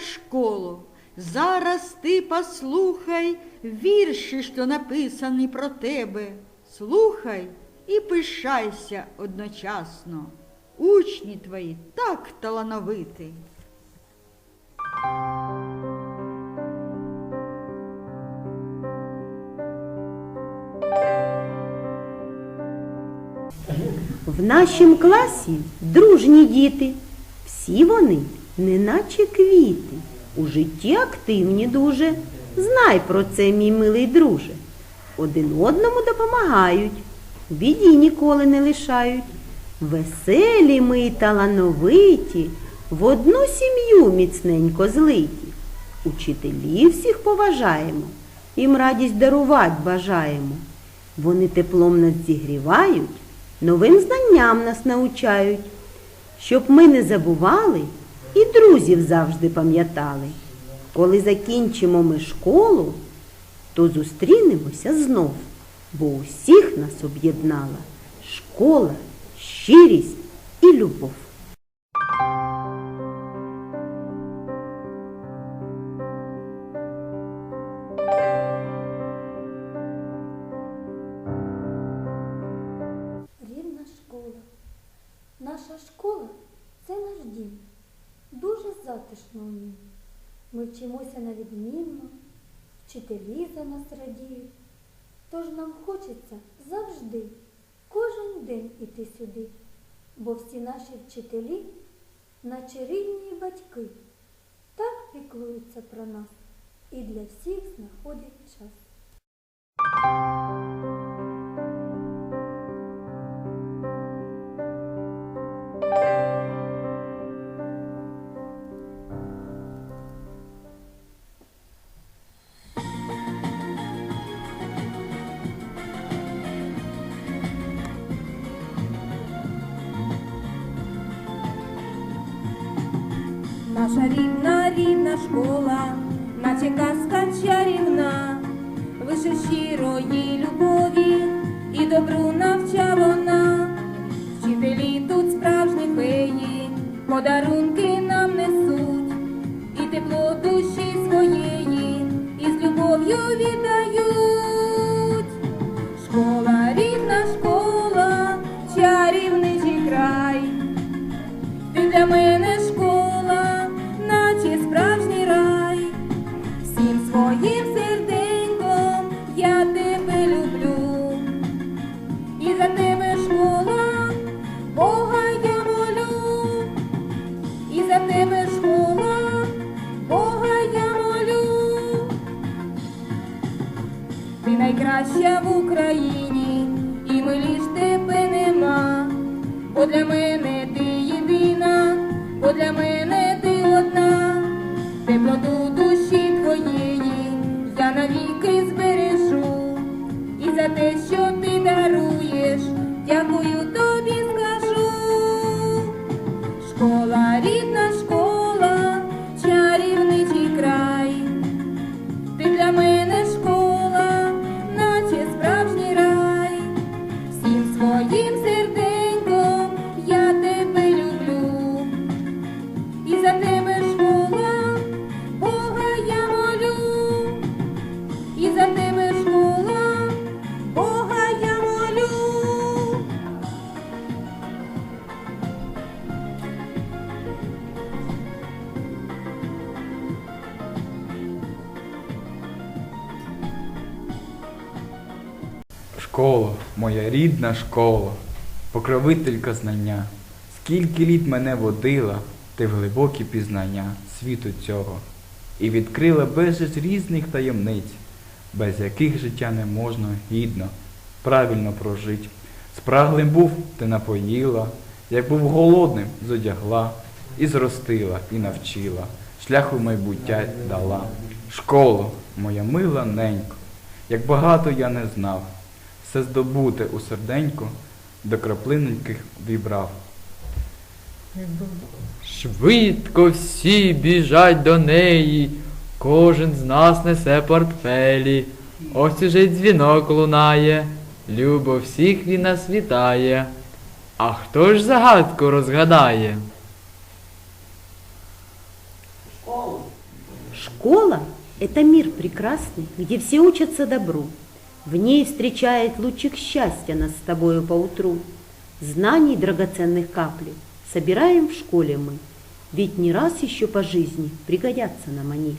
школо, зараз ти послухай вірші, що написані про тебе. Слухай і пишайся одночасно. Учні твої так талановиті. В нашім класі дружні діти. Всі вони неначе квіти. У житті активні дуже. Знай про це, мій милий друже. Один одному допомагають, біді ніколи не лишають. Веселі ми й талановиті, в одну сім'ю міцненько злиті. Учителів всіх поважаємо, їм радість дарувати бажаємо. Вони теплом нас зігрівають, новим знанням нас научають, щоб ми не забували і друзів завжди пам'ятали. Коли закінчимо ми школу, то зустрінемося знов, бо усіх нас об'єднала школа, щирість і любов. Ній. Ми вчимося на відмінно, вчителі за нас радіють. Тож нам хочеться завжди, кожен день іти сюди, бо всі наші вчителі, наче рідні батьки, так піклуються про нас і для всіх знаходять час. Наша рідна, рідна школа, наче казка чарівна, лише щирої любові і добру навча вона. Вчителі тут справжні феї, подарунки нам несуть, і тепло душі своєї, і з любов'ю віддають. Школа, рідна школа, чарівничий край. Ти для мене Україні, і миліш тебе нема. Бо для мене ти єдина, бо для мене Школа, моя рідна школа, покровителька знання, скільки літ мене водила ти в глибокі пізнання світу цього, і відкрила безліч різних таємниць, без яких життя не можна гідно, правильно прожить. Спраглим був, ти напоїла, як був голодним, зодягла, і зростила, і навчила, шляху майбуття дала. Школо, моя мила ненько, як багато я не знав, все здобуте у серденько до краплиненьких вібрав. Швидко всі біжать до неї, кожен з нас несе портфелі. Ось уже й дзвінок лунає, любо всіх він нас вітає. А хто ж загадку розгадає? Школа – это мир прекрасный, где все учатся добру. В ней встречает лучик счастья нас с тобою поутру. Знаний драгоценных капли собираем в школе мы, ведь не раз еще по жизни пригодятся нам они.